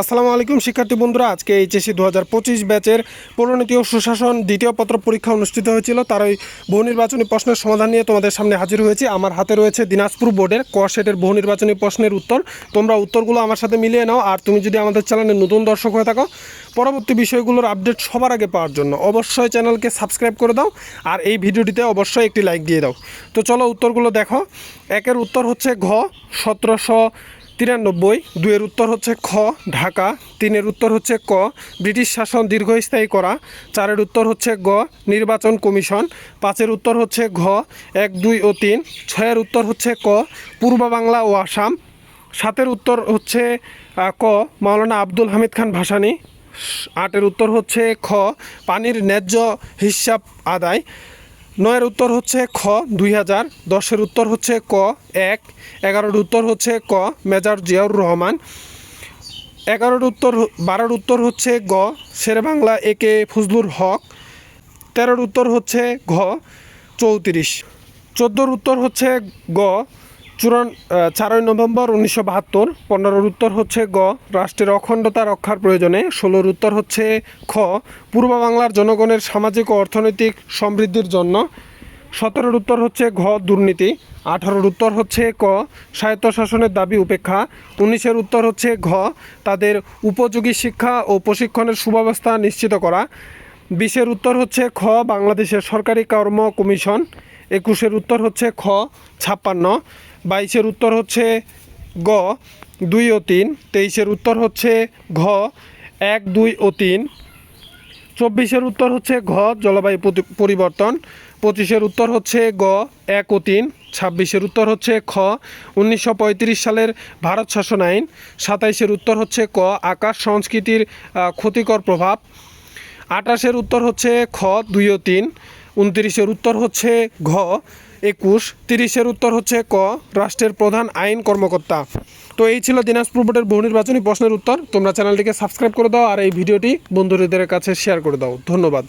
আসসালামু আলাইকুম, শিক্ষার্থী বন্ধুরা। আজকে এইচএসসি দু হাজার পঁচিশ ব্যাচের পরিণতি ও সুশাসন দ্বিতীয় পত্র পরীক্ষা অনুষ্ঠিত হয়েছিল। তার ওই বহু নির্বাচনী প্রশ্নের সমাধান নিয়ে তোমাদের সামনে হাজির হয়েছি। আমার হাতে রয়েছে দিনাজপুর বোর্ডের ক সেটের বহু নির্বাচনী প্রশ্নের উত্তর। তোমরা উত্তরগুলো আমার সাথে মিলিয়ে নাও, আর তুমি যদি আমাদের চ্যানেলে নতুন দর্শক হয়ে থাকো, পরবর্তী বিষয়গুলোর আপডেট সবার আগে পাওয়ার জন্য অবশ্যই চ্যানেলকে সাবস্ক্রাইব করে দাও, আর এই ভিডিওটিতে অবশ্যই একটি লাইক দিয়ে দাও। তো চলো উত্তরগুলো দেখো। একের উত্তর হচ্ছে ঘ, সতেরোশো তিরানব্বই, দুইয়ের উত্তর হচ্ছে খ, ঢাকা, তিনের উত্তর হচ্ছে ক, ব্রিটিশ শাসন দীর্ঘস্থায়ী করা, চারের উত্তর হচ্ছে গ, নির্বাচন কমিশন, পাঁচের উত্তর হচ্ছে ঘ, এক, দুই ও তিন, ছয়ের উত্তর হচ্ছে ক, পূর্ব বাংলা ও আসাম, সাতের উত্তর হচ্ছে ক, মাওলানা আব্দুল হামিদ খান ভাসানী, আটের উত্তর হচ্ছে খ, পানির ন্যায্য হিসাব আদায় নয়ের উত্তর হচ্ছে খ, দুই হাজার। দশের উত্তর হচ্ছে ক, এক। এগারোর উত্তর হচ্ছে ক, মেজর জিয়াউর রহমান। এগারোর উত্তর বারোর উত্তর হচ্ছে গ শেরবাংলা এ কে ফজলুর হক। তেরোর উত্তর হচ্ছে ঘ, চৌত্রিশ। চোদ্দোর উত্তর হচ্ছে গ আহ, চারই নভেম্বর উনিশশো বাহাত্তর পনেরোর উত্তর হচ্ছে গ রাষ্ট্রের অখণ্ডতা রক্ষার প্রয়োজনে ষোলোর উত্তর হচ্ছে খ পূর্ব বাংলার জনগণের সামাজিক ও অর্থনৈতিক সমৃদ্ধির জন্য সতেরোর উত্তর হচ্ছে ঘ দুর্নীতি আঠারোর উত্তর হচ্ছে ক স্বায়ত্তশাসনের দাবি উপেক্ষা উনিশের উত্তর হচ্ছে ঘ তাদের উপযোগী শিক্ষা ও প্রশিক্ষণের সুব্যবস্থা নিশ্চিত করা বিশের উত্তর হচ্ছে খ বাংলাদেশের সরকারি কর্ম কমিশন একুশের উত্তর হচ্ছে খ, ছাপ্পান্ন। বাইশের উত্তর হচ্ছে গ, দুই ও তিন। তেইশের উত্তর হচ্ছে ঘ, এক, দুই ও তিন। চব্বিশের উত্তর হচ্ছে ঘ, জলবায়ু পরিবর্তন। পঁচিশের উত্তর হচ্ছে গ, এক ও তিন। ছাব্বিশের উত্তর হচ্ছে খ, উনিশশো পঁয়ত্রিশ সালের ভারত শাসন আইন। সাতাইশের উত্তর হচ্ছে ক, আকাশ সংস্কৃতির ক্ষতিকর প্রভাব। আঠাশের উত্তর হচ্ছে খ, দুই ও তিন। উনত্রিশের উত্তর হচ্ছে ঘ, একুশ। তিরিশের উত্তর হচ্ছে ক, রাষ্ট্রের প্রধান আইন কর্মকর্তা। তো এই ছিল দিনাজপুর বোর্ডের বহু নির্বাচনী প্রশ্নের উত্তর। তোমরা চ্যানেলটিকে সাবস্ক্রাইব করে দাও আর এই ভিডিওটি বন্ধুদের কাছে শেয়ার করে দাও। ধন্যবাদ।